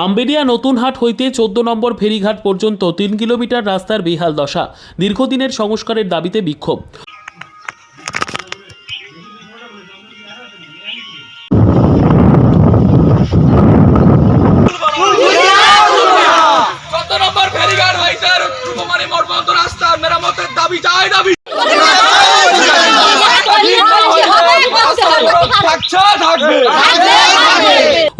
আম্বেরিয়া নতুন হাট হইতে চোদ্দ নম্বর ফেরিঘাট পর্যন্ত তিন কিলোমিটার রাস্তার বেহাল দশা দীর্ঘদিনের সংস্কারের দাবিতে বিক্ষোভ। কত নম্বর ফেরিঘাট হইতে রূপকুমারী মোড় পর্যন্ত রাস্তা মেরামতের দাবি চাই দাবি। থাকছে থাকবে।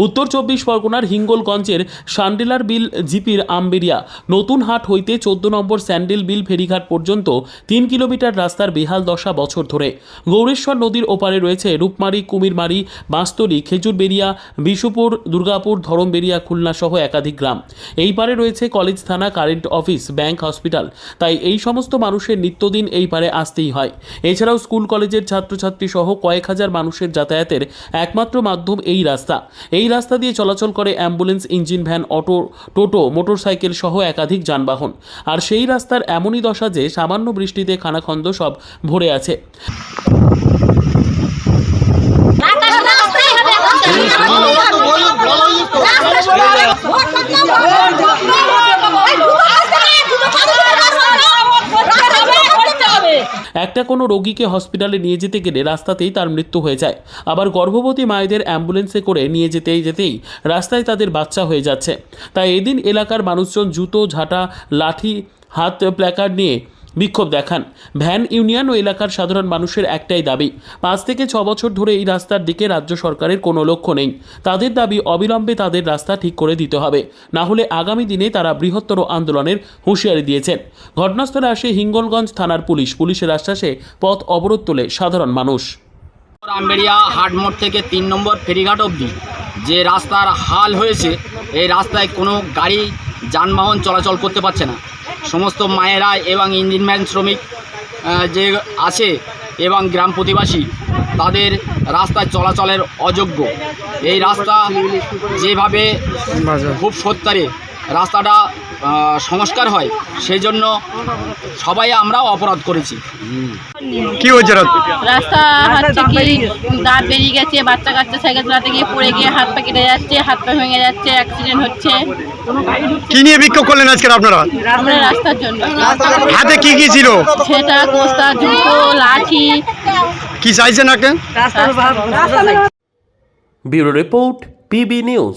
উত্তর চব্বিশ পরগনার হিঙ্গলগঞ্জের সান্ডেলার বিল জিপির আম্বেরিয়া নতুন হাট হইতে চোদ্দ নম্বর স্যান্ডেল বিল ফেরিঘাট পর্যন্ত তিন কিলোমিটার রাস্তার বেহাল দশা বছর ধরে। গৌরেশ্বর নদীর ওপারে রয়েছে রূপমারি, কুমিরমারি, বাঁশতলি খেজুরবেরিয়া বিশুপুর, দুর্গাপুর ধরমবেরিয়া খুলনা সহ একাধিক গ্রাম। এই পারে রয়েছে কলেজ থানা, কারেন্ট অফিস, ব্যাংক, হসপিটাল। তাই এই সমস্ত মানুষের নিত্যদিন এই পারে আসতেই হয়। এছাড়াও স্কুল, কলেজের ছাত্রছাত্রী সহ কয়েক হাজার মানুষের যাতায়াতের একমাত্র মাধ্যম এই রাস্তা। এই রাস্তা দিয়ে চলাচল করে অ্যাম্বুলেন্স, ইঞ্জিন ভ্যান, অটো, টোটো, মোটরসাইকেল সহ একাধিক যানবাহন। আর সেই রাস্তার এমনই দশা যে সামান্য বৃষ্টিতে খানাখন্দ সব ভরে আছে। একটা কোনো রোগীকে হসপিটালে নিয়ে যেতে গেলে রাস্তাতেই তার মৃত্যু হয়ে যায়। আবার গর্ভবতী মায়েদের অ্যাম্বুলেন্সে করে নিয়ে যেতেই যেতেই রাস্তায় তাদের বাচ্চা হয়ে যাচ্ছে। তাই এদিন এলাকার মানুষজন জুতো, ঝাঁটা, লাঠি, হাত প্ল্যাকার্ড নিয়ে বিক্ষোভ দেখান। ভ্যান ইউনিয়ন ও এলাকার সাধারণ মানুষের একটাই দাবি, পাঁচ থেকে ছ বছর ধরে এই রাস্তার দিকে রাজ্য সরকারের কোনো লক্ষ্য নেই। তাদের দাবি অবিলম্বে তাদের রাস্তা ঠিক করে দিতে হবে, না হলে আগামী দিনে তারা বৃহত্তর আন্দোলনের হুঁশিয়ারি দিয়েছেন। ঘটনাস্থলে আসে হিঙ্গলগঞ্জ থানার পুলিশ। পুলিশের আশ্বাসে পথ অবরোধ তোলে সাধারণ মানুষ। আম্বেরিয়া হাটমোড় থেকে তিন নম্বর ফেরিঘাট অবধি যে রাস্তার হাল হয়েছে, এই রাস্তায় কোনো গাড়ি যানবাহন চলাচল করতে পারছে না। সমস্ত মায়েরা এবং ইঞ্জিনম্যান শ্রমিক যে আছে এবং গ্রাম প্রতিবাসী, তাদের রাস্তায় চলাচলের অযোগ্য। এই রাস্তা যেভাবে খুব সত্তারে রাস্তাটা সংস্কার হয় সেই জন্য সবাই আমরা অপরাধ করেছি। কি হয়েছে রাস্তা হচ্ছে কি দাঁত বেরিয়ে গেছে বাচ্চা কাচ্চা সাইকেল চালাতে গিয়ে পড়ে গিয়ে হাত পা কেটে যাচ্ছে হাত পা ভেঙে যাচ্ছে অ্যাক্সিডেন্ট হচ্ছে। কি নিয়ে বিক্ষোভ করলেন আজকের আপনারা? আমরা রাস্তার জন্য। হাতে কি কি ছিল? সেটা কোস্তা জুতো লাঠি। কি চাইছেন আগে? Bureau report PB news.